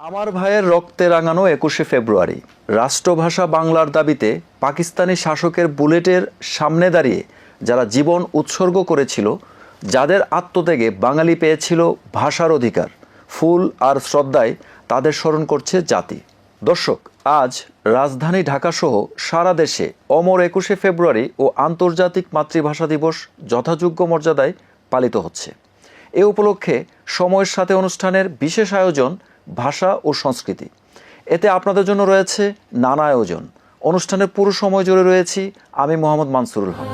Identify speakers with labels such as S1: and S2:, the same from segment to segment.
S1: আমার ভাইয়ের রক্তে রাঙানো একুশে ফেব্রুয়ারি। রাষ্ট্রভাষা বাংলার দাবিতে পাকিস্তানি শাসকের বুলেটের সামনে দাঁড়িয়ে যারা জীবন উৎসর্গ করেছিল, যাদের আত্মত্যাগে বাঙালি পেয়েছিল ভাষার অধিকার, ফুল আর শ্রদ্ধায় তাদের স্মরণ করছে জাতি। দর্শক, আজ রাজধানী ঢাকাসহ সারা দেশে অমর একুশে ফেব্রুয়ারি ও আন্তর্জাতিক মাতৃভাষা দিবস যথাযোগ্য মর্যাদায় পালিত হচ্ছে। এ উপলক্ষে সময়ের সাথে অনুষ্ঠানের বিশেষ আয়োজন ভাষা ও সংস্কৃতি। এতে আপনাদের জন্য রয়েছে নানা আয়োজন। অনুষ্ঠানের পুরো সময় জুড়ে রয়েছি আমি মোহাম্মদ মানসুরুল হক।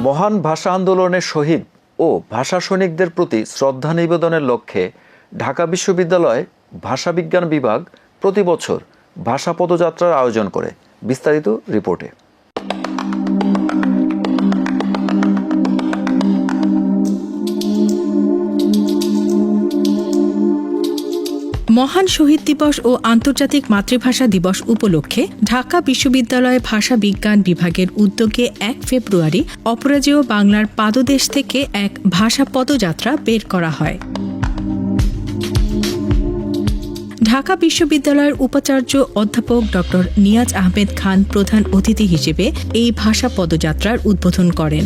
S1: মহান ভাষা আন্দোলনের শহীদ ও ভাষা সৈনিকদের প্রতি শ্রদ্ধা নিবেদনের লক্ষ্যে ঢাকা বিশ্ববিদ্যালয় ভাষা বিজ্ঞান বিভাগ প্রতি বছর ভাষা পদযাত্রার আয়োজন করে। বিস্তারিত রিপোর্টে।
S2: মহান শহীদ দিবস ও আন্তর্জাতিক মাতৃভাষা দিবস উপলক্ষে ঢাকা বিশ্ববিদ্যালয় ভাষা বিজ্ঞান বিভাগের উদ্যোগে এক ফেব্রুয়ারি অপরাজেয় বাংলার পাদদেশ থেকে এক ভাষা পদযাত্রা বের করা হয়। ঢাকা বিশ্ববিদ্যালয়ের উপাচার্য অধ্যাপক ড নিয়াজ আহমেদ খান প্রধান অতিথি হিসেবে এই ভাষা পদযাত্রার উদ্বোধন করেন।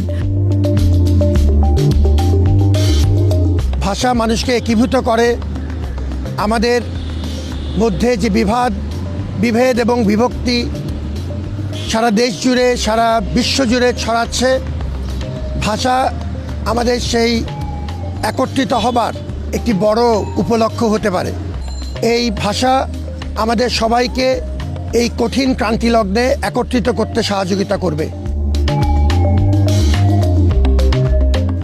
S3: ভাষা মানুষকে একীভূত করে আমাদের মধ্যে যে বিভাদ বিভেদ এবং বিভক্তি সারা দেশ জুড়ে, সারা বিশ্ব জুড়ে ছড়াচ্ছে, ভাষা আমাদের সেই একত্রিত হবার একটি বড় উপলক্ষ হতে পারে। এই ভাষা আমাদের সবাইকে এই কঠিন ক্রান্তিলগ্নে একত্রিত করতে সহযোগিতা করবে।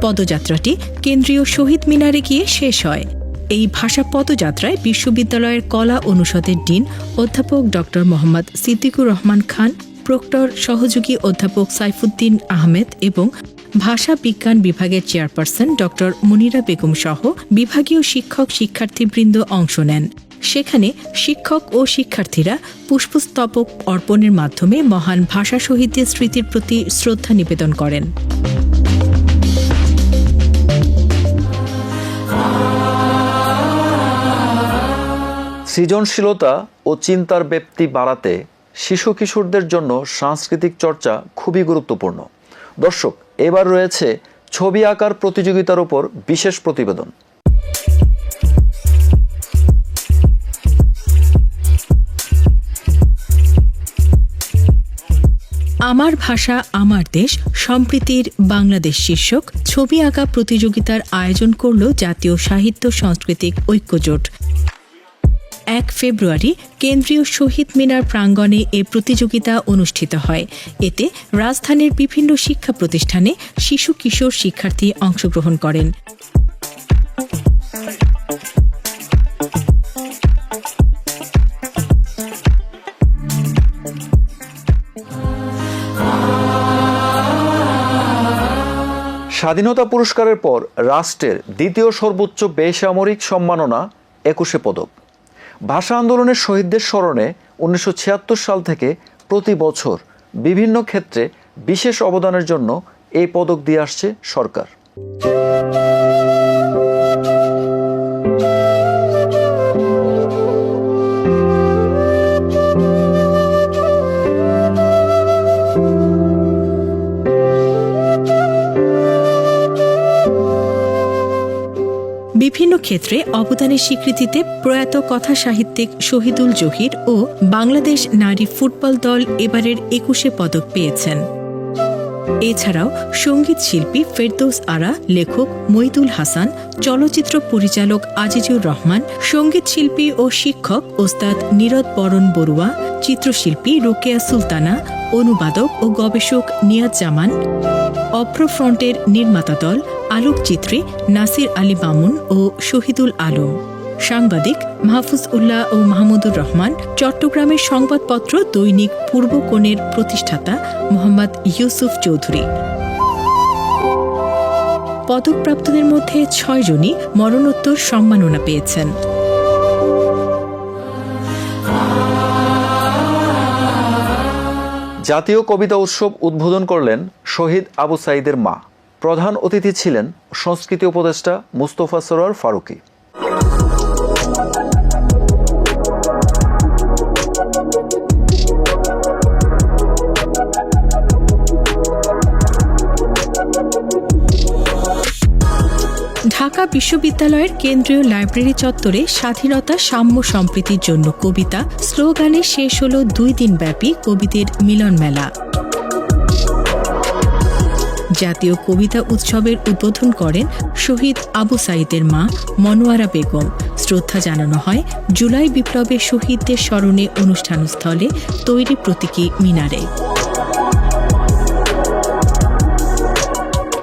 S2: পদযাত্রাটি কেন্দ্রীয় শহীদ মিনারে গিয়ে শেষ হয়। এই ভাষা পদযাত্রায় বিশ্ববিদ্যালয়ের কলা অনুষদের ডিন অধ্যাপক ড মোহাম্মদ সিদ্দিকুর রহমান খান, প্রক্টর সহযোগী অধ্যাপক সাইফুদ্দিন আহমেদ এবং ভাষা বিজ্ঞান বিভাগের চেয়ারপারসন ড মুনিরা বেগম সহ বিভাগীয় শিক্ষক শিক্ষার্থীবৃন্দ অংশ নেন। সেখানে শিক্ষক ও শিক্ষার্থীরা পুষ্পস্তবক অর্পণের মাধ্যমে মহান ভাষা শহীদদের স্মৃতির প্রতি শ্রদ্ধা নিবেদন করেন।
S1: সৃজনশীলতা ও চিন্তার ব্যাপ্তি বাড়াতে শিশু কিশোরদের জন্য সাংস্কৃতিক চর্চা খুবই গুরুত্বপূর্ণ। দর্শক, এবার রয়েছে ছবি আঁকার প্রতিযোগিতার উপর বিশেষ প্রতিবেদন।
S2: আমার ভাষা, আমার দেশ, সম্প্রীতির বাংলাদেশ শীর্ষক ছবি আঁকা প্রতিযোগিতার আয়োজন করল জাতীয় সাহিত্য সাংস্কৃতিক ঐক্যজোট। এক ফেব্রুয়ারি কেন্দ্রীয় শহীদ মিনার প্রাঙ্গণে এ প্রতিযোগিতা অনুষ্ঠিত হয়। এতে রাজধানীর বিভিন্ন শিক্ষা প্রতিষ্ঠানে শিশু কিশোর শিক্ষার্থী অংশগ্রহণ করেন।
S1: স্বাধীনতা পুরস্কারের পর রাষ্ট্রের দ্বিতীয় সর্বোচ্চ বেসামরিক সম্মাননা একুশে পদক। ভাষা আন্দোলনের শহীদদের স্মরণে উনিশশো ছিয়াত্তর সাল থেকে প্রতি বছর বিভিন্ন ক্ষেত্রে বিশেষ অবদানের জন্য এই পদক দিয়ে আসছে সরকার।
S2: ক্ষেত্রে অবদানের স্বীকৃতিতে প্রয়াত কথা সাহিত্যিক শহীদুল জহির ও বাংলাদেশ নারী ফুটবল দল এবারের একুশে পদক পেয়েছেন। এছাড়াও সংগীত শিল্পী ফেরদৌস আরা, লেখক মইদুল হাসান, চলচ্চিত্র পরিচালক আজিজুর রহমান, সংগীত শিল্পী ও শিক্ষক ওস্তাদ নীরদ বরণ বড়ুয়া, চিত্রশিল্পী রোকেয়া সুলতানা, অনুবাদক ও গবেষক নিয়াজ জামান, অপ্র ফ্রন্টের নির্মাতা দল আলোকচিত্রী নাসির আলী বামুন ও শহীদুল আলম। সাংবাদিক মাহফুজ উল্লাহ ও মাহমুদুর রহমান, চট্টগ্রামের সংবাদপত্র দৈনিক পূর্বকোণের প্রতিষ্ঠাতা মোহাম্মদ ইউসুফ চৌধুরী। পদকপ্রাপ্তদের মধ্যে ছয়জনই মরণোত্তর সম্মাননা পেয়েছেন।
S1: জাতীয় কবিতা উৎসব উদ্বোধন করলেন শহীদ আবু সাইদের মা। প্রধান অতিথি ছিলেন সংস্কৃতি উপদেষ্টা মুস্তফা সরোয়ার ফারুকী।
S2: ঢাকা বিশ্ববিদ্যালয়ের কেন্দ্রীয় লাইব্রেরি চত্বরে স্বাধীনতা সাম্য সম্প্রীতির জন্য কবিতা, স্লোগানে শেষ হল দুই দিনব্যাপী কবিদের মিলন মেলা জাতীয় কবিতা উৎসবের উদ্বোধন করেন শহীদ আবু সাইদের মা মনোয়ারা বেগম। শ্রদ্ধা জানানো হয়, জুলাই বিপ্লবের শহীদদের স্মরণে অনুষ্ঠানস্থলে তৈরি প্রতীকী মিনারে।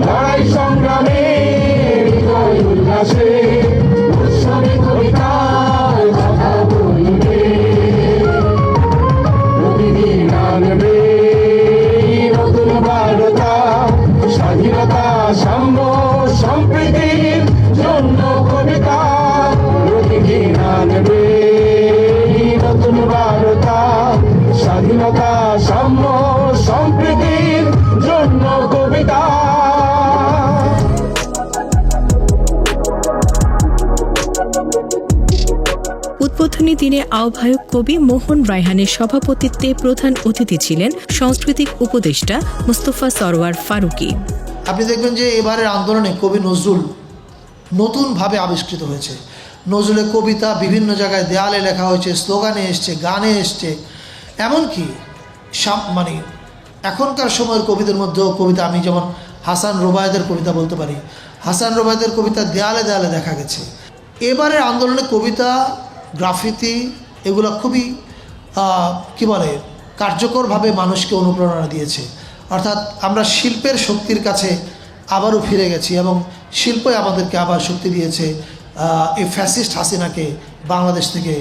S4: লড়াই
S2: দিনে আহ্বায়ক কবি মোহন রায়হানের সভাপতিত্বে প্রধান অতিথি ছিলেন সাংস্কৃতিক উপদেষ্টা মুস্তফা সরওয়ার ফারুকী।
S5: আপনি দেখবেন যে এবারের আন্দোলনে কবি নজরুল নতুনভাবে আবিষ্কৃত হয়েছে। নজরুলের কবিতা বিভিন্ন জায়গায় দেয়ালে লেখা হয়েছে, স্লোগানে এসছে, গানে এসছে। এমনকি মানে এখনকার সময়ের কবিদের মধ্যেও কবিতা, আমি যেমন হাসান রোবায়দের কবিতা বলতে পারি, হাসান রোবায়দের কবিতা দেয়ালে দেয়ালে দেখা গেছে। এবারের আন্দোলনে কবিতা গ্রাফিতি এগুলো খুবই কি বলে, কার্যকরভাবে মানুষকে অনুপ্রেরণা দিয়েছে। অর্থাৎ আমরা শিল্পের শক্তির কাছে আবারও ফিরে গেছি এবং শিল্পই আমাদেরকে আবার শক্তি দিয়েছে এই ফ্যাসিস্ট হাসিনাকে বাংলাদেশ থেকে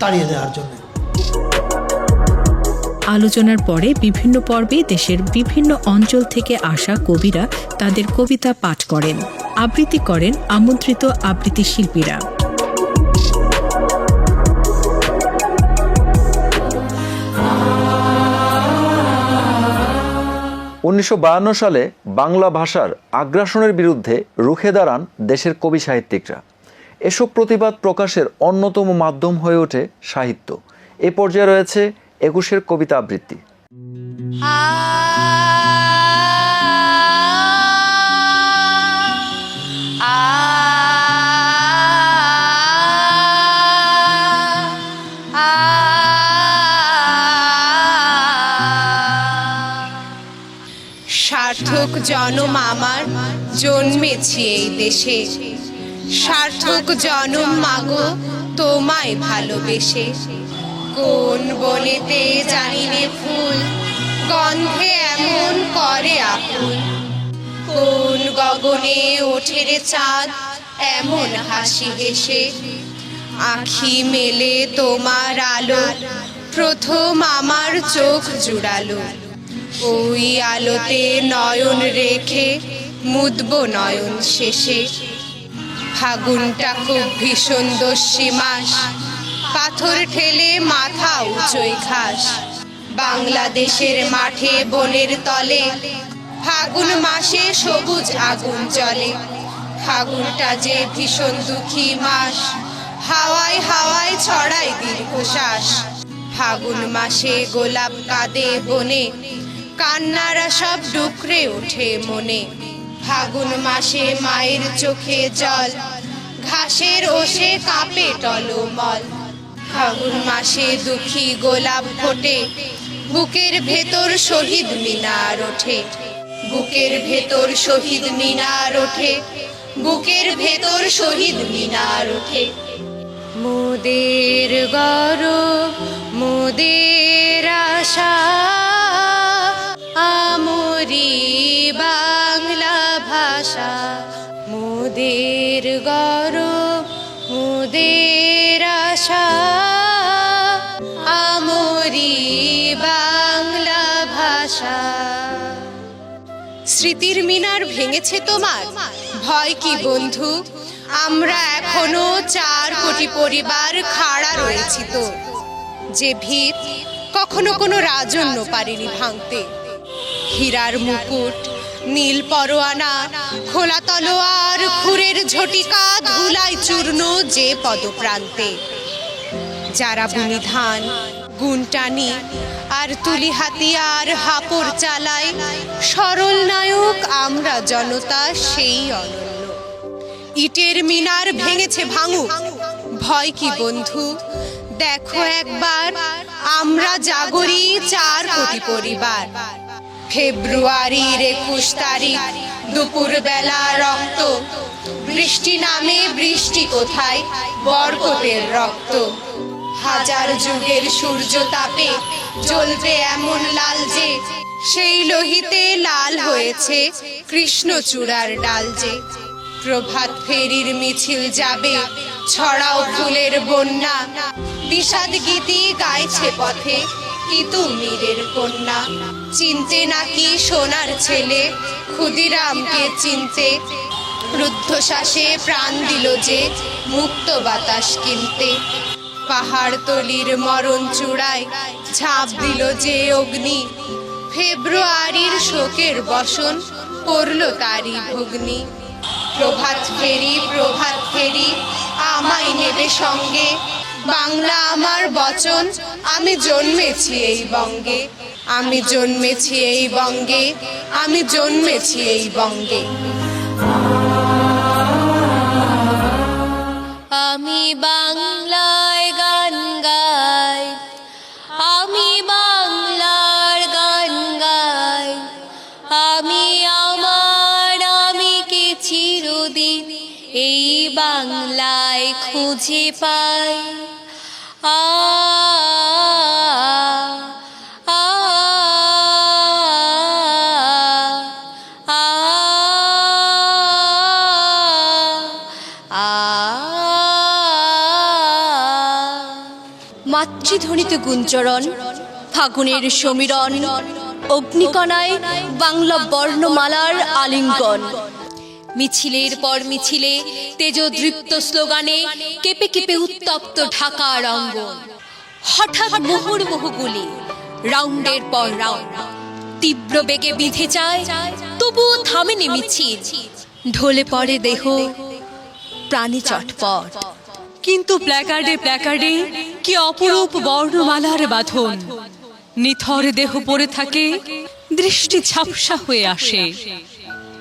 S5: তাড়িয়ে দেওয়ার জন্য।
S2: আলোচনার পরে বিভিন্ন পর্বে দেশের বিভিন্ন অঞ্চল থেকে আসা কবিরা তাদের কবিতা পাঠ করেন। আবৃত্তি করেন আমন্ত্রিত আবৃত্তি শিল্পীরা।
S1: উনিশশো বায়ান্ন সালে বাংলা ভাষার আগ্রাসনের বিরুদ্ধে রুখে দাঁড়ান দেশের কবি সাহিত্যিকরা। এসব প্রতিবাদ প্রকাশের অন্যতম মাধ্যম হয়ে ওঠে সাহিত্য। এ পর্যায়ে রয়েছে একুশের কবিতা আবৃত্তি।
S6: জনম আমার, জন্মেছি এই দেশে। সার্থক জনম মাগো, তোমায় ভালোবেসে। কোন বনেতে জানিনে ফুল, গন্ধে এমন করে আকুল। কোন গগনে ওঠে রে চাঁদ, এমন হাসি হেসে। আখি মেলে তোমার আলো, প্রথম আমার চোখ জুড়ালো। ওই আলোতে নয়ন রেখে, মুদব নয়ন শেষে। ফাগুনটা খুব ভীষণ দস্যি মাস। পাথর ঠেলে মাথা উঁচই ঘাস। বাংলাদেশের মাঠে বনের তলে, ফাগুন মাসে সবুজ আগুন চলে ফাগুনটা যে ভীষণ দুঃখী মাস। হাওয়ায় হাওয়ায় ছড়ায় দীর্ঘশ্বাস। ফাগুন মাসে গোলাপ কাঁদে বনে। কান্নারা সব ডুকরে ওঠে মনে। ফাগুন মাসে মায়ের চোখে জল, ঘাসের ওষে কাঁপে টলমল। ফাগুন মাসে দুঃখী গোলাপ ফোটে, বুকের ভেতর শহীদ মিনার ওঠে। বুকের ভেতর শহীদ মিনার ওঠে, বুকের ভেতর শহীদ মিনার ওঠে। মোদের গর মোদের আশা। বাংলা ভাষা, মোদের গরু মোদের আশা। আমরি বাংলা ভাষা। স্মৃতির মিনার ভেঙেছে তোমার? ভয় কি বন্ধু? আমরা এখনও চার কোটি পরিবার খাড়া রয়েছি তো। যে ভিত কখনো কোনো রাজন্য পারিনি ভাঙতে। হীরার মুকুট নীল পরোয়ানা, খোলা তলোয়ার, খুরের ঝটিকা ধুলাই চূর্ণ যে পদপ্রান্তে। যারা বুনি ধান গুনটানি আর তুলি হাতিয়ার হাপড় চালায়, সরল নায়ক আমরা জনতা সেই অনন্য। ইটের মিনার ভেঙেছে ভাঙুক, ভয় কি বন্ধু? দেখো একবার, আমরা জাগরি চার কোটি পরিবার। ফেব্রুয়ারির একুশ তারিখ দুপুর বেলা রক্ত। বৃষ্টি নামে বৃষ্টি কোথায়? বরকতের রক্ত। হাজার যুগের সূর্য তাপে জ্বলবে এমন লাল যে, সেই লোহিতে লাল হয়েছে কৃষ্ণচূড়ার ডাল যে। প্রভাত ফেরির মিছিল যাবে, ছড়াও ফুলের বন্যা। বিষাদ গীতি গাইছে পথে কিতু মীরের কন্যা। চিনতে নাকি সোনার ছেলে? ক্ষুদিরামকে চিনতে রুদ্ধশ্বাসে প্রাণ দিল যে মুক্ত বাতাস কিনতে। পাহাড় তলির মরণ চূড়ায় ঝাঁপ দিল যে অগ্নি। ফেব্রুয়ারির শোকের বসন করল তারই ভগ্নি। প্রভাত ফেরি প্রভাত ফেরি, আমায় নেবে সঙ্গে। বাংলা আমার বচন, আমি জন্মেছি এই বঙ্গে। আমি জন্মেছি এই বঙ্গে, আমি জন্মেছি এই বঙ্গে।
S7: আমি বাংলায় গান গাই, আমি বাংলার গান গাই। আমি আমার, আমি কে চিরদিন এই বাংলায় খুঁজে পাই? আ মাতৃধ্বনিতে গুঞ্জরণ, ফাগুনের সমীরণ, অগ্নিকণায় বাংলা বর্ণমালার আলিঙ্গন। মিছিলের পর মিছিলে, তেজদৃপ্ত স্লোগানে কেঁপে কেঁপে উত্তপ্ত ঢাকা অঙ্গন হঠাৎ মুহুর্মুহু গুলি রাউন্ডের পর রাউন্ড। তীব্র বেগে বিঁধে যায়, তবুও থামেনি মিছিল। ঢলে পড়ে দেহ, প্রাণী চটপট।
S8: কিন্তু প্ল্যাকার্ডে প্ল্যাকার্ডে কি অপরূপ বর্ণমালার বাঁধন? নিথর দেহ পড়ে থাকে দৃষ্টি ঝাপসা হয়ে আসে।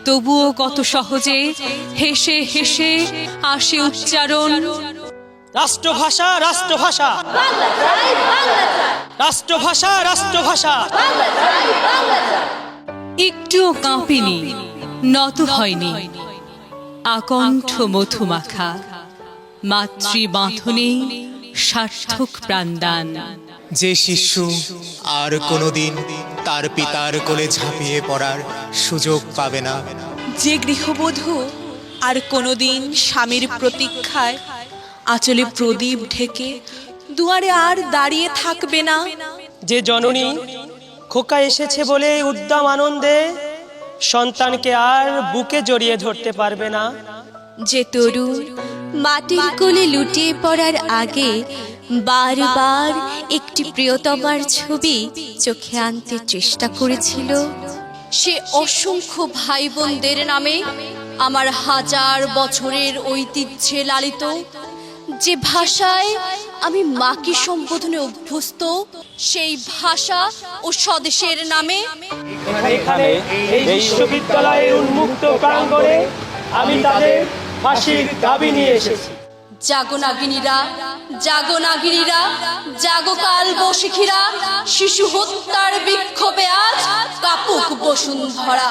S8: তবুও কত সহজে হেসে হেসে আসে উচ্চারণ।
S9: রাষ্ট্রভাষা রাষ্ট্রভাষা। রাষ্ট্রভাষা রাষ্ট্রভাষা।
S8: একটুও কাঁপিনি নত হয়নি। আকণ্ঠ মধুমাখা। মাতৃ বাঁধনে সার্থক প্রাণদান।
S10: যে শিশু আর কোনোদিন তার পিতার কোলে ঝাঁপিয়ে পড়ার সুযোগ পাবে না।
S11: যে গৃহবধূ আর কোনোদিন স্বামীর প্রতীক্ষায় আঁচলে প্রদীপ ঢেকে দুয়ারে আর দাঁড়িয়ে থাকবে না।
S9: যে জননী খোকা এসেছে বলে উদ্দাম আনন্দে সন্তানকে আর বুকে জড়িয়ে ধরতে পারবে না।
S7: যে তরুণ মাটির কোলে লুটিয়ে পড়ার আগে বারবার একটি প্রিয়তমার ছবি চোখে আনতে চেষ্টা করেছিল। সে অসংখ্য ভাই বোনদের নামে আমার হাজার বছরের ঐতিহ্যে লালিত। যে ভাষায় আমি মাকে সম্বোধনে অভ্যস্ত, সেই ভাষা ও স্বদেশের নামে
S9: এখানে এই বিশ্ববিদ্যালয়ের উন্মুক্ত প্রাঙ্গণে আমি তাদের ফাঁসির দাবি নিয়ে এসেছি।
S7: জাগো নাগিনীরা জাগো নাগিনীরা, জাগো কাল বসিখিরা, শিশু হত্যার বিক্ষোভে আজ কাপুক বসুন্ধরা।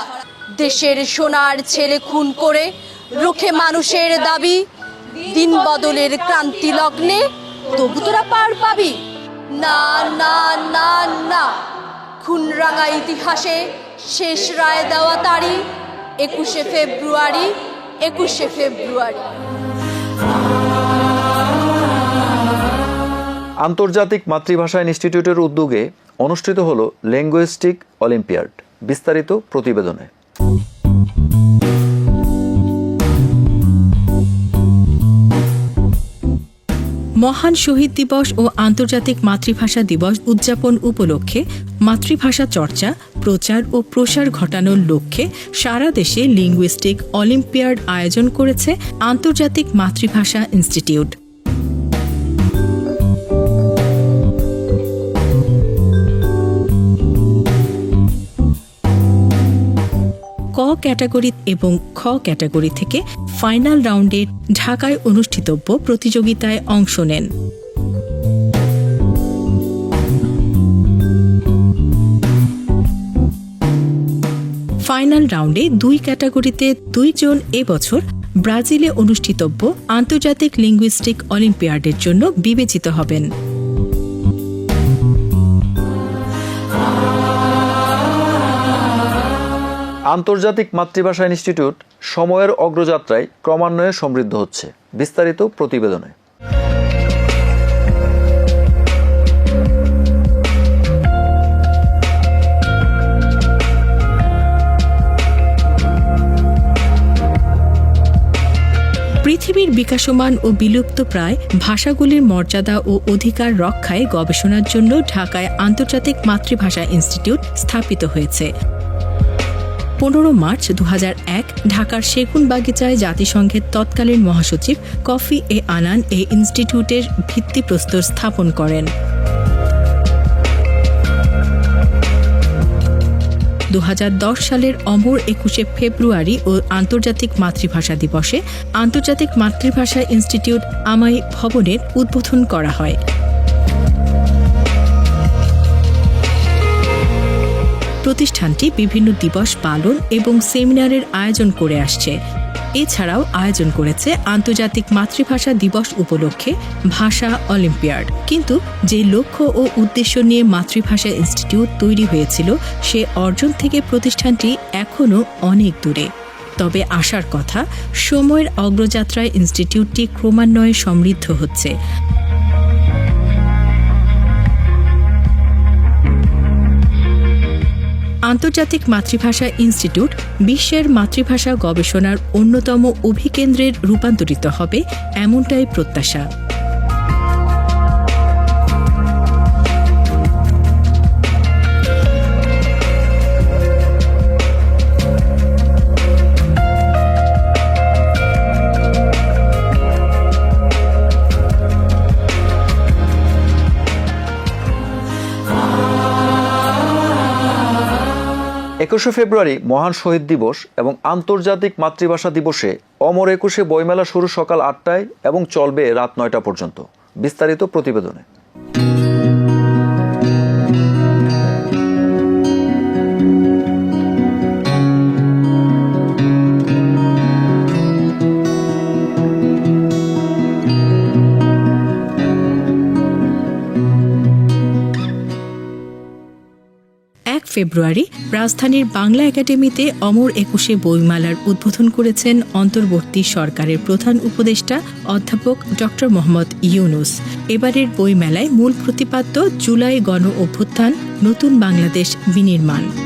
S7: দেশের সোনার ছেলে খুন করে রুখে মানুষের দাবি, দিন বদলের ক্রান্তি লগ্নে তবু তোরা পার পাবি। না না না না, খুনরাঙা ইতিহাসে শেষ রায় দেওয়া তারিখ একুশে ফেব্রুয়ারি একুশে ফেব্রুয়ারি।
S1: আন্তর্জাতিক মাতৃভাষা ইনস্টিটিউটের উদ্যোগে অনুষ্ঠিত হল ল্যাঙ্গুয়েস্টিক অলিম্পিয়াড বিস্তারিত প্রতিবেদনে।
S2: মহান শহীদ দিবস ও আন্তর্জাতিক মাতৃভাষা দিবস উদযাপন উপলক্ষে মাতৃভাষা চর্চা, প্রচার ও প্রসার ঘটানোর লক্ষ্যে সারা দেশে লিঙ্গুইস্টিক অলিম্পিয়াড আয়োজন করেছে আন্তর্জাতিক মাতৃভাষা ইনস্টিটিউট। ক ক্যাটাগরি এবং খ ক্যাটাগরি থেকে ফাইনাল রাউন্ডে ঢাকায় অনুষ্ঠিতব্য প্রতিযোগিতায় অংশ নেন। ফাইনাল রাউন্ডে দুই ক্যাটাগরিতে দুইজন এবছর ব্রাজিলে অনুষ্ঠিতব্য আন্তর্জাতিক লিঙ্গুইস্টিক অলিম্পিয়াডের জন্য বিবেচিত হবেন।
S1: আন্তর্জাতিক মাতৃভাষা ইনস্টিটিউট সময়ের অগ্রযাত্রায় ক্রমান্বয়ে সমৃদ্ধ হচ্ছে। বিস্তারিত প্রতিবেদনে।
S2: পৃথিবীর বিকাশমান ও বিলুপ্ত প্রায় ভাষাগুলির মর্যাদা ও অধিকার রক্ষায় গবেষণার জন্য ঢাকায় আন্তর্জাতিক মাতৃভাষা ইনস্টিটিউট স্থাপিত হয়েছে। পনেরো মার্চ দু হাজার এক, ঢাকার সেগুন বাগিচায় জাতিসংঘের তৎকালীন মহাসচিব কফি এ আনান এই ইনস্টিটিউটের ভিত্তিপ্রস্তর স্থাপন করেন। দু হাজার দশ সালের অমর একুশে ফেব্রুয়ারি ও আন্তর্জাতিক মাতৃভাষা দিবসে আন্তর্জাতিক মাতৃভাষা ইনস্টিটিউট আমাই ভবনের উদ্বোধন করা হয়। প্রতিষ্ঠানটি বিভিন্ন দিবস পালন এবং সেমিনারের আয়োজন করে আসছে। এছাড়াও আয়োজন করেছে আন্তর্জাতিক মাতৃভাষা দিবস উপলক্ষে ভাষা অলিম্পিয়াড। কিন্তু যে লক্ষ্য ও উদ্দেশ্য নিয়ে মাতৃভাষা ইনস্টিটিউট তৈরি হয়েছিল, সে অর্জন থেকে প্রতিষ্ঠানটি এখনও অনেক দূরে। তবে আসার কথা, সময়ের অগ্রযাত্রায় ইনস্টিটিউটটি ক্রমান্বয়ে সমৃদ্ধ হচ্ছে। আন্তর্জাতিক মাতৃভাষা ইনস্টিটিউট বিশ্বের মাতৃভাষা গবেষণার অন্যতম অভিকেন্দ্রের রূপান্তরিত হবে এমনটাই প্রত্যাশা।
S1: একুশে ফেব্রুয়ারি মহান শহীদ দিবস এবং আন্তর্জাতিক মাতৃভাষা দিবসে অমর একুশে বইমেলা শুরু সকাল আটটায় এবং চলবে রাত নয়টা পর্যন্ত। বিস্তারিত প্রতিবেদনে।
S2: ফেব্রুয়ারি রাজধানীর বাংলা একাডেমিতে অমর একুশে বইমেলার উদ্বোধন করেছেন অন্তর্বর্তী সরকারের প্রধান উপদেষ্টা অধ্যাপক ড মোহাম্মদ ইউনুস। এবারের বইমেলায় মূল প্রতিপাদ্য জুলাই গণ অভ্যুত্থান, নতুন বাংলাদেশ বিনির্মাণ।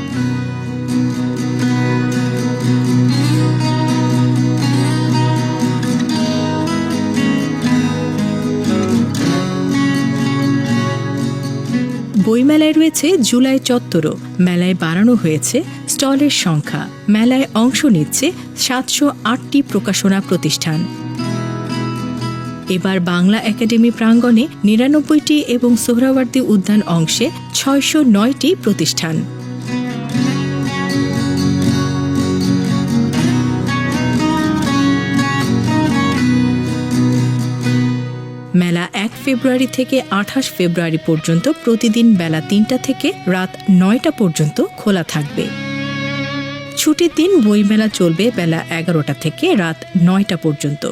S2: বইমেলায় রয়েছে জুলাই চত্বরও। মেলায় বাড়ানো হয়েছে স্টলের সংখ্যা। মেলায় অংশ নিচ্ছে সাতশো আটটি প্রকাশনা প্রতিষ্ঠান। এবার বাংলা একাডেমি প্রাঙ্গণে নিরানব্বইটি এবং সোহরাওয়ার্দী উদ্যান অংশে ছয়শো নয়টি প্রতিষ্ঠান। মেলা এক ফেব্রুয়ারি থেকে আঠাশ ফেব্রুয়ারি পর্যন্ত প্রতিদিন বেলা তিনটা থেকে রাত নয়টা পর্যন্ত খোলা থাকবে। ছুটির দিন বইমেলা চলবে বেলা এগারোটা থেকে রাত নয়টা পর্যন্ত।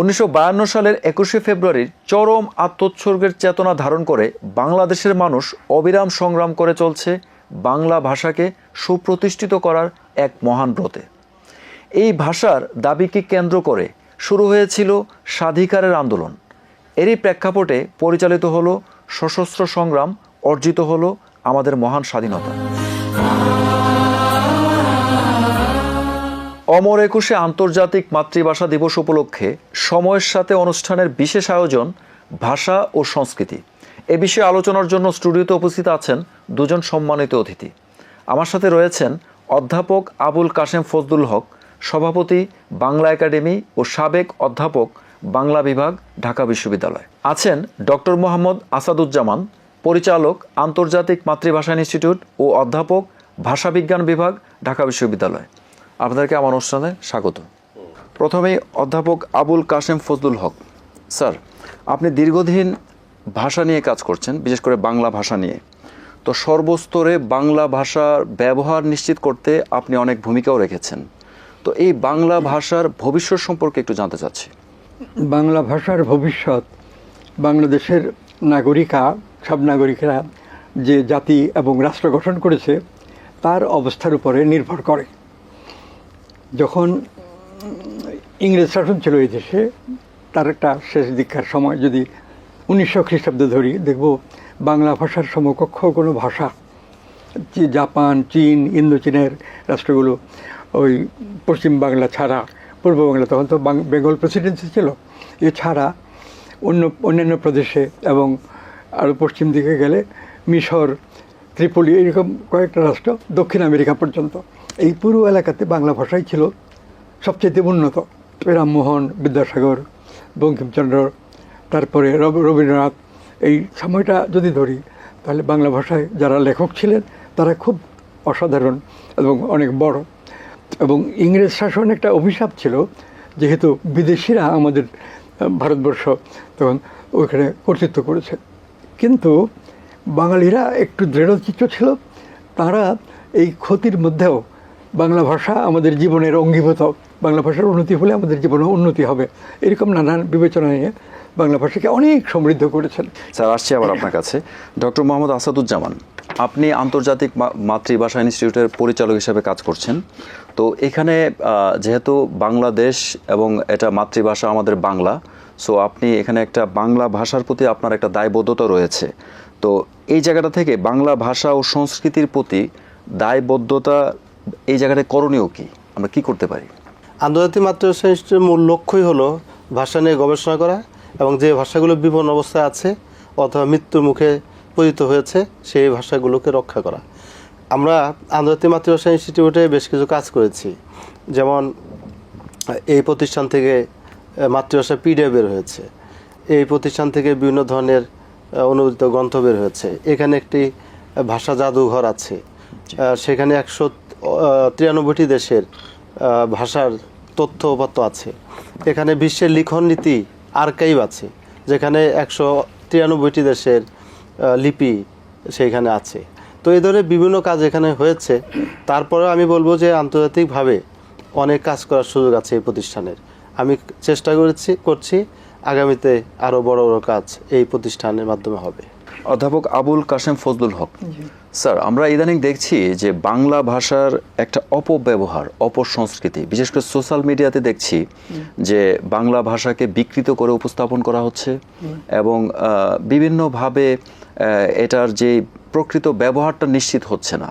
S1: উনিশশো বায়ান্ন সালের একুশে ফেব্রুয়ারির চরম আত্মোৎসর্গের চেতনা ধারণ করে বাংলাদেশের মানুষ অবিরাম সংগ্রাম করে চলছে বাংলা ভাষাকে সুপ্রতিষ্ঠিত করার এক মহান ব্রতে। এই ভাষার দাবিকে কেন্দ্র করে শুরু হয়েছিল স্বাধিকারের আন্দোলন। এরই প্রেক্ষাপটে পরিচালিত হল সশস্ত্র সংগ্রাম, অর্জিত হল আমাদের মহান স্বাধীনতা। অমর একুশে আন্তর্জাতিক মাতৃভাষা দিবস উপলক্ষে সময়ের সাথে অনুষ্ঠানের বিশেষ আয়োজন ভাষা ও সংস্কৃতি। এ বিষয়ে আলোচনার জন্য স্টুডিওতে উপস্থিত আছেন দুজন সম্মানিত অতিথি। আমার সাথে রয়েছেন অধ্যাপক আবুল কাশেম ফজদুল হক, সভাপতি বাংলা একাডেমি ও সাবেক অধ্যাপক বাংলা বিভাগ, ঢাকা বিশ্ববিদ্যালয়। আছেন ডক্টর মোহাম্মদ আসাদুজ্জামান, পরিচালক আন্তর্জাতিক মাতৃভাষা ইনস্টিটিউট ও অধ্যাপক ভাষাবিজ্ঞান বিভাগ, ঢাকা বিশ্ববিদ্যালয়। আপনাদেরকে আমার অনুষ্ঠানে স্বাগত। প্রথমেই অধ্যাপক আবুল কাশেম ফজলুল হক। স্যার, আপনি দীর্ঘদিন ভাষা নিয়ে কাজ করছেন, বিশেষ করে বাংলা ভাষা নিয়ে। তো সর্বস্তরে বাংলা ভাষার ব্যবহার নিশ্চিত করতে আপনি অনেক ভূমিকাও রেখেছেন। তো এই বাংলা ভাষার ভবিষ্যৎ সম্পর্কে একটু জানতে চাচ্ছি।
S12: বাংলা ভাষার ভবিষ্যৎ, বাংলাদেশের নাগরিকা, সব নাগরিকরা যে জাতি এবং রাষ্ট্র গঠন করেছে, তার অবস্থার উপরে নির্ভর করে। যখন ইংরেজ শাসন ছিল এই দেশে, তার একটা শেষ দীক্ষার সময় যদি উনিশশো খ্রিস্টাব্দে ধরি দেখব বাংলা ভাষার সমকক্ষ কোনো ভাষা জাপান, চীন ইন্দো চীনের রাষ্ট্রগুলো, ওই পশ্চিম বাংলা ছাড়া, পূর্ব বাংলা তখন তো বেঙ্গল প্রেসিডেন্সি ছিল। এছাড়া অন্য, অন্যান্য প্রদেশে এবং আরও পশ্চিম দিকে গেলে মিশর, ত্রিপলি, এরকম কয়েকটা রাষ্ট্র দক্ষিণ আমেরিকা পর্যন্ত। এই পুরো এলাকাতে বাংলা ভাষাই ছিল সবচেয়ে উন্নত। রামমোহন, বিদ্যাসাগর, বঙ্কিমচন্দ্র তারপরে রব- রবীন্দ্রনাথ, এই সময়টা যদি ধরি, তাহলে বাংলা ভাষায় যারা লেখক ছিলেন, তারা খুব অসাধারণ এবং অনেক বড়। এবং ইংরেজ শাসন একটা অভিশাপ ছিল, যেহেতু বিদেশিরা আমাদের ভারতবর্ষ তখন ওইখানে কর্তৃত্ব করেছে। কিন্তু বাঙালিরা একটু দৃঢ়চিত্ত ছিল, তারা এই ক্ষতির মধ্যেও বাংলা ভাষা আমাদের জীবনের অঙ্গীভূত। বাংলা ভাষার উন্নতি হলে আমাদের জীবনে উন্নতি হবে। এরকম নানান বিবেচনা নিয়ে বাংলা ভাষাকে অনেক সমৃদ্ধ করেছেন।
S1: স্যার, আসছি আবার আপনার কাছে। ডক্টর মোহাম্মদ আসাদুজ্জামান, আপনি আন্তর্জাতিক মাতৃভাষা ইনস্টিটিউটের পরিচালক হিসেবে কাজ করছেন। তো এখানে যেহেতু বাংলাদেশ এবং এটা মাতৃভাষা আমাদের বাংলা, সো আপনি এখানে একটা বাংলা ভাষার প্রতি আপনার একটা দায়বদ্ধতা রয়েছে। তো এই জায়গাটা থেকে বাংলা ভাষা ও সংস্কৃতির প্রতি দায়বদ্ধতা এই জায়গাটা করণীয় কি? আমরা কি করতে পারি?
S13: আন্তর্জাতিক মাতৃভাষা ইনস্টিটিউটের মূল লক্ষ্যই হলো ভাষা নিয়ে গবেষণা করা এবং যে ভাষাগুলো বিপন্ন অবস্থায় আছে অথবা মৃত্যুর মুখে পতিত হয়েছে সেই ভাষাগুলোকে রক্ষা করা। আমরা আন্তর্জাতিক মাতৃভাষা ইনস্টিটিউটে বেশ কিছু কাজ করেছি। যেমন এই প্রতিষ্ঠান থেকে মাতৃভাষা পিডিএফ বের হয়েছে। এই প্রতিষ্ঠান থেকে বিভিন্ন ধরনের আহ, অনুদিত গ্রন্থ বের হয়েছে। এখানে একটি ভাষা জাদুঘর আছে। সেখানে একশো তিরানব্বইটি দেশের ভাষার তথ্য উপাত্ত আছে। এখানে বিশ্বের লিখন নীতি আর্কাইভ আছে, যেখানে একশো তিরানব্বইটি দেশের লিপি সেইখানে আছে। তো এই ধরনের বিভিন্ন কাজ এখানে হয়েছে। তারপরে আমি বলব যে আন্তর্জাতিকভাবে অনেক কাজ করার সুযোগ আছে এই প্রতিষ্ঠানের। আমি চেষ্টা করেছি, করছি। আগামীতে আরও বড় বড় কাজ এই প্রতিষ্ঠানের মাধ্যমে হবে।
S1: অধ্যাপক আবুল কাশেম ফজলুল হক। স্যার আমরা ইদানিং দেখছি যে বাংলা ভাষার একটা অপব্যবহার অপসংস্কৃতি বিশেষ করে সোশ্যাল মিডিয়াতে দেখছি যে বাংলা ভাষাকে বিকৃত করে উপস্থাপন করা হচ্ছে এবং বিভিন্নভাবে এটার যে প্রকৃত ব্যবহারটা নিশ্চিত হচ্ছে না।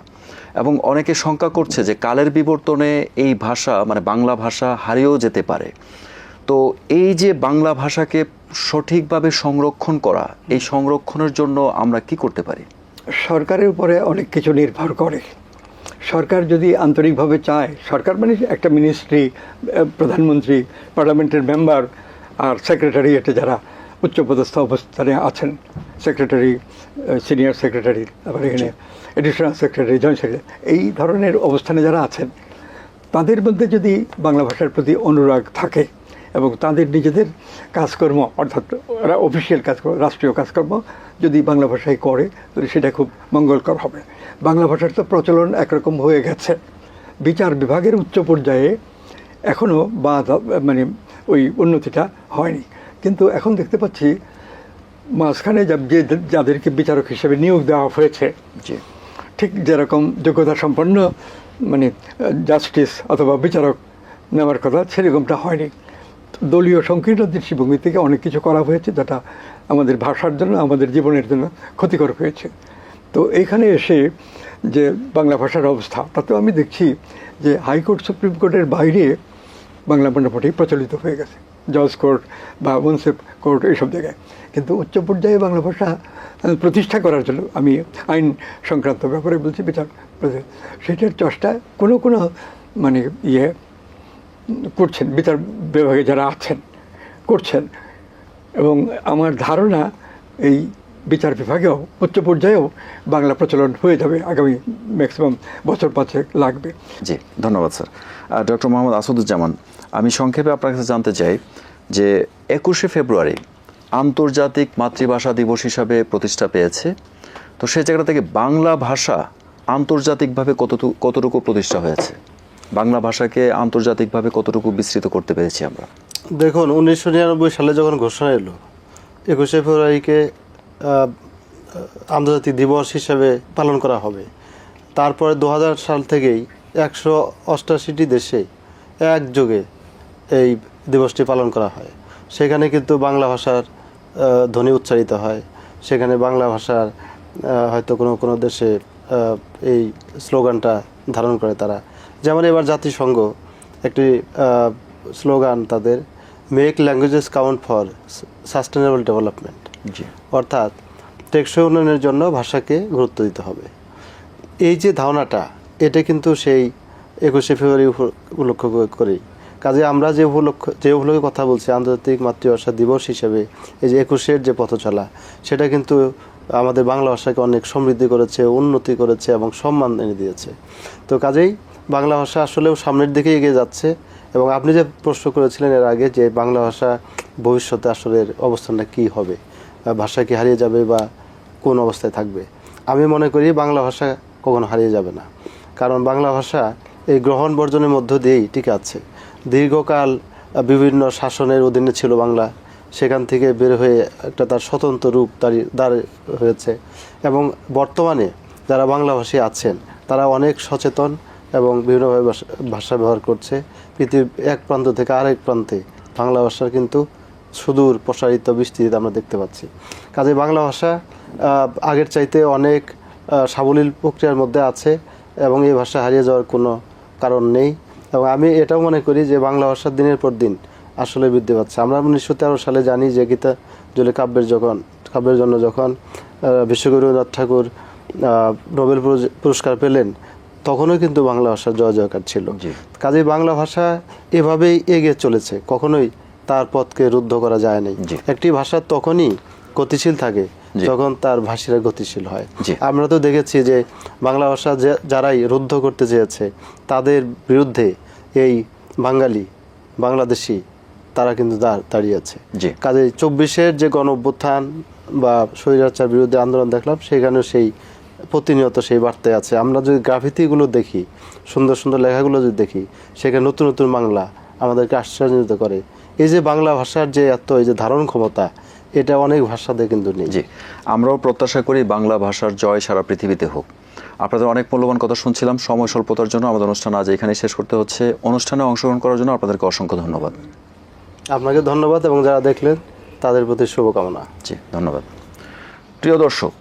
S1: এবং অনেকে শঙ্কা করছে যে কালের বিবর্তনে এই ভাষা মানে বাংলা ভাষা হারিয়েও যেতে পারে। তো এই যে বাংলা ভাষাকে সঠিকভাবে সংরক্ষণ করা, এই সংরক্ষণের জন্য আমরা কি করতে পারি?
S12: সরকারের উপরে অনেক কিছু নির্ভর করে। সরকার যদি আন্তরিকভাবে চায়, সরকার মানে একটা মিনিস্ট্রি প্রধানমন্ত্রী পার্লামেন্টের মেম্বার আর সেক্রেটারিয়েটে যারা উচ্চপদস্থ অবস্থানে আছেন সেক্রেটারি সিনিয়র সেক্রেটারি আবার এখানে এডিশনাল সেক্রেটারি জয়েন্ট সেক্রেটারি এই ধরনের অবস্থানে যারা আছেন, তাদের মধ্যে যদি বাংলা ভাষার প্রতি অনুরাগ থাকে এবং তাদের নিজেদের কাজকর্ম অর্থাৎ ওরা অফিসিয়াল কাজকর্ম রাষ্ট্রীয় কাজকর্ম যদি বাংলা ভাষায় করে তাহলে সেটা খুব মঙ্গলকর হবে। বাংলা ভাষার তো প্রচলন একরকম হয়ে গেছে। বিচার বিভাগের উচ্চ পর্যায়ে এখনও বা মানে ওই উন্নতিটা হয়নি। কিন্তু এখন দেখতে পাচ্ছি মাঝখানে যা- যে যাদেরকে বিচারক হিসেবে নিয়োগ দেওয়া হয়েছে
S1: জি।
S12: ঠিক যেরকম যোগ্যতা সম্পন্ন মানে জাস্টিস অথবা বিচারক নেওয়ার কথা সেরকমটা হয়নি। দলীয় সংকীর্ণ দৃষ্টিভঙ্গি থেকে অনেক কিছু করা হয়েছে যেটা আমাদের ভাষার জন্য, আমাদের জীবনের জন্য ক্ষতিকর হয়েছে। তো এখানে এসে যে বাংলা ভাষার অবস্থা, তাতেও আমি দেখছি যে হাইকোর্ট, সুপ্রিম কোর্টের বাইরে বাংলা মোটামুটি প্রচলিত হয়ে গেছে। জজ কোর্ট বা মুন্সিপ কোর্ট এইসব জায়গায়। কিন্তু উচ্চ পর্যায়ে বাংলা ভাষা প্রতিষ্ঠা করার জন্য আমি আইন সংক্রান্ত ব্যাপারে বলছি, বিচার সেটার চেষ্টা কোনো কোনো মানে ইয়ে করছেন, বিচার বিভাগে যারা আছেন, করছেন। এবং আমার ধারণা এই বিচার বিভাগেও, উচ্চ পর্যায়েও বাংলা প্রচলন হয়ে যাবে আগামী ম্যাক্সিমাম বছর পাঁচেক লাগবে।
S1: জি, ধন্যবাদ, স্যার। ডক্টর মোহাম্মদ আসাদুজ্জামান, আমি সংক্ষেপে আপনার কাছে জানতে চাই যে একুশে ফেব্রুয়ারি আন্তর্জাতিক মাতৃভাষা দিবস হিসাবে প্রতিষ্ঠা পেয়েছে। তো সেই জায়গা থেকে বাংলা ভাষা আন্তর্জাতিকভাবে কতটুকু কতটুকু প্রতিষ্ঠা হয়েছে? বাংলা ভাষাকে আন্তর্জাতিকভাবে কতটুকু বিস্তৃত করতে পেরেছি আমরা?
S13: দেখুন, উনিশশো নিরানব্বই সালে যখন ঘোষণা এলো, একুশে ফেব্রুয়ারিকে আন্তর্জাতিক দিবস হিসেবে পালন করা হবে। তারপরে দু হাজার সাল থেকেই একশো অষ্টাশিটি দেশে একযোগে এই দিবসটি পালন করা হয়। সেখানে কিন্তু বাংলা ভাষার ধ্বনি উচ্চারিত হয়। সেখানে বাংলা ভাষার হয়তো কোনো কোনো দেশে এই স্লোগানটা ধারণ করে তারা। যেমন এবার জাতিসংঘ একটি স্লোগান তাদের make languages count for sustainable development
S1: জি।
S13: অর্থাৎ টেকসই উন্নয়নের জন্য ভাষাকে গুরুত্ব দিতে হবে। এই যে ধারণাটা এটা কিন্তু সেই একুশে ফেব্রুয়ারি উপলক্ষ করে- করেই। কাজে আমরা যে উপলক্ষ যে উপলক্ষে কথা বলছি আন্তর্জাতিক মাতৃভাষা দিবস হিসেবে এই যে একুশের যে পথ চলা সেটা কিন্তু আমাদের বাংলা ভাষাকে অনেক সমৃদ্ধি করেছে উন্নতি করেছে এবং সম্মান এনে দিয়েছে। তো কাজেই বাংলা ভাষা আসলেও সামনের দিকে এগিয়ে যাচ্ছে। এবং আপনি যে প্রশ্ন করেছিলেন এর আগে যে বাংলা ভাষা ভবিষ্যতে আসলে অবস্থানটা কী হবে ভাষা কি হারিয়ে যাবে বা কোন অবস্থায় থাকবে, আমি মনে করি বাংলা ভাষা কখনো হারিয়ে যাবে না। কারণ বাংলা ভাষা এই গ্রহণ বর্জনের মধ্য দিয়েই টিকে আছে। দীর্ঘকাল বিভিন্ন শাসনের অধীনে ছিল বাংলা, সেখান থেকে বের হয়ে একটা তার স্বতন্ত্র রূপ দাঁড়িয়ে দাঁড় হয়েছে। এবং বর্তমানে যারা বাংলাভাষী আছেন, তারা অনেক সচেতন এবং বিভিন্নভাবে ভাষা- ব্যবহার করছে। পৃথিবীর এক প্রান্ত থেকে আরেক প্রান্তে বাংলা ভাষার কিন্তু সুদূর প্রসারিত বিস্তৃত আমরা দেখতে পাচ্ছি। কাজে বাংলা ভাষা আগের চাইতে অনেক সাবলীল প্রক্রিয়ার মধ্যে আছে এবং এই ভাষা হারিয়ে যাওয়ার কোনো কারণ নেই। এবং আমি এটাও মনে করি যে বাংলা ভাষা দিনের পর দিন আসলে বৃদ্ধি পাচ্ছে। আমরা উনিশশো তেরো সালে জানি যে গীতা জলে কাব্যের যখন, কাব্যের জন্য যখন রবীন্দ্রনাথ ঠাকুর নোবেল পুরস্কার পেলেন তখনও কিন্তু বাংলা ভাষার জয় জয়কার ছিল
S1: জি।
S13: কাজেই বাংলা ভাষা এভাবেই এগিয়ে চলেছে কখনোই তার পথকে রুদ্ধ করা যায় নাই। একটি ভাষা তখনই গতিশীল থাকে। যখন তার ভাষীরা গতিশীল হয়। আমরা তো দেখেছি যে বাংলা ভাষা যারাই রুদ্ধ করতে চেয়েছে তাদের বিরুদ্ধে এই বাঙালি বাংলাদেশি তারা কিন্তু দাঁড়িয়েছে। কাজে চব্বিশের যে গণ অভ্যুত্থান বা স্বৈরাচার বিরুদ্ধে আন্দোলন দেখলাম সেখানেও সেই প্রতিনিয়ত সেই বার্তায় আছে। আমরা যদি গ্রাফিতিগুলো দেখি সুন্দর সুন্দর লেখাগুলো যদি দেখি সেখানে নতুন নতুন বাংলা আমাদেরকে আশ্চর্যজনিত করে। এই যে বাংলা ভাষার যে এত এই যে ধারণ ক্ষমতা এটা অনেক ভাষাতে কিন্তু নেই।
S1: জি। আমরাও প্রত্যাশা করি বাংলা ভাষার জয় সারা পৃথিবীতে হোক। আপনাদের অনেক মূল্যবান কথা শুনছিলাম। সময় স্বল্পতার জন্য আমাদের অনুষ্ঠান আজ এখানে শেষ করতে হচ্ছে। অনুষ্ঠানে অংশগ্রহণ করার জন্য আপনাদেরকে অসংখ্য ধন্যবাদ।
S13: আপনাকে ধন্যবাদ এবং যারা দেখলেন তাদের প্রতি শুভকামনা।
S1: জি ধন্যবাদ। প্রিয় দর্শক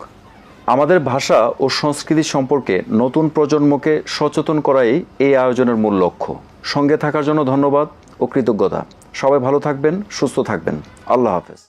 S1: আমাদের ভাষা ও সংস্কৃতি সম্পর্কে নতুন প্রজন্মকে সচেতন করাই এই আয়োজনের মূল লক্ষ্য। সঙ্গে থাকার জন্য ধন্যবাদ ও কৃতজ্ঞতা। সবাই ভালো থাকবেন, সুস্থ থাকবেন। আল্লাহ হাফেজ।